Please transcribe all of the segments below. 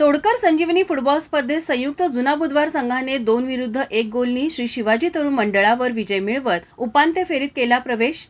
तोडकर संजीवनी football स्पर्धेत संयुक्त जुना बुधवार संघाने दोन विरुद्ध एक गोलनी श्री शिवाजी तरुण मंडळावर विजय मिळवत उपांत्य फेरीत केला प्रवेश.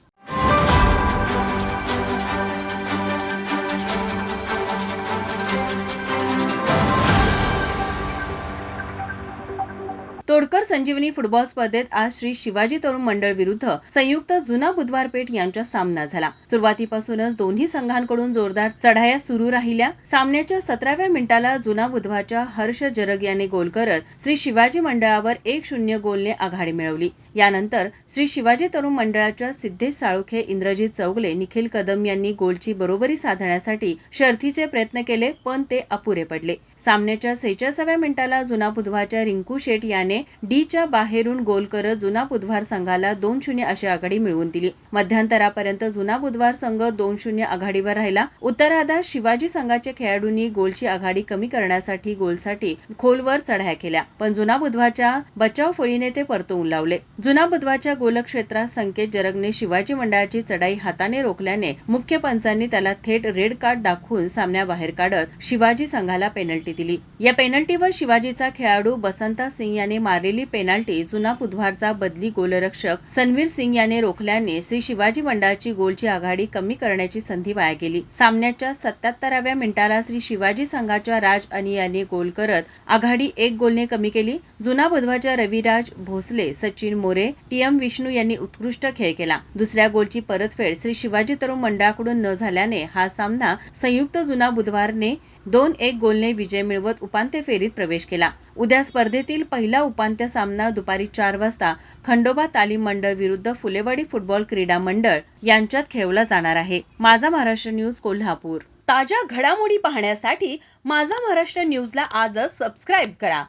तोडकर संजीवनी फुटबॉल स्पर्धेत आज श्री शिवाजी तरुण मंडळ विरुद्ध संयुक्त जुना बुधवार पेठ यांचा सामना झाला. सुरुवातीपासूनच दोन्ही संघांकडून जोरदार चढाया सुरू राहिल्या. सामन्याच्या सतराव्या मिनिटाला जुना बुधवारच्या हर्ष जरग याने गोल करत श्री शिवाजी मंडळावर एक शून्य गोलने आघाडी मिळवली. यानंतर श्री शिवाजी तरुण मंडळाच्या सिद्धेश साळुखे इंद्रजित चौगले निखिल कदम यांनी गोलची बरोबरी साधण्यासाठी शर्थीचे प्रयत्न केले पण ते अपुरे पडले. सामन्याच्या सेहेचाळीसाव्या मिनिटाला जुना बुधवारच्या रिंकू शेट याने डीच्या बाहेरून गोल करत जुना बुधवार संघाला दोन शून्य अशी आघाडी मिळवून दिली. मध्यंतरापर्यंत जुना बुधवार संघ दोन शून्य आघाडीवर राहिला. उत्तरार्धात शिवाजी संघाच्या खेळाडूंनी गोलची आघाडी कमी करण्यासाठी गोलसाठी खोलवर चढाया केल्या. पण जुना बुधवारच्या बचाव फळीने ते परतवून लावले. जुना बुधवारच्या गोलक्षेत्रात संकेत जरगने शिवाजी मंडळाची चढाई हाताने रोखल्याने मुख्य पंचांनी त्याला थेट रेड कार्ड दाखवून सामन्याबाहेर काढत शिवाजी संघाला पेनल्टी दिली. या पेनल्टीवर शिवाजीचा खेळाडू बसंता सिंग याने मारलेली पेनाल्टी जुना बुधवारचा बदली गोलरक्षक सनवीर सिंग याने रोखल्याने श्री शिवाजी मंडळाची गोलची आघाडी कमी करण्याची संधी वाया गेली. सामन्याच्या सत्याहत्तराव्या मिनिटाला श्री शिवाजी संघाच्या राज अनि याने गोल करत आघाडी एक गोलने कमी केली. जुना बुधवारच्या रविराज भोसले सचिन मोरे टी एम विष्णू यांनी उत्कृष्ट खेळ केला. दुसऱ्या गोलची परतफेड श्री शिवाजी तरुण मंडळाकडून न झाल्याने हा सामना संयुक्त जुना बुधवारने दोन एक गोलने विजय मिळवत उपांत्य फेरीत प्रवेश केला. उद्या स्पर्धेतील पहिला उपांत्य सामना दुपारी चार वाजता खंडोबा तालीम मंडळ विरुद्ध फुलेवाडी फुटबॉल क्रीडा मंडळ यांच्यात खेळवला जाणार आहे. माझा महाराष्ट्र न्यूज कोल्हापूर. ताज्या घडामोडी पाहण्यासाठी माझा महाराष्ट्र न्यूजला आजच सबस्क्राईब करा.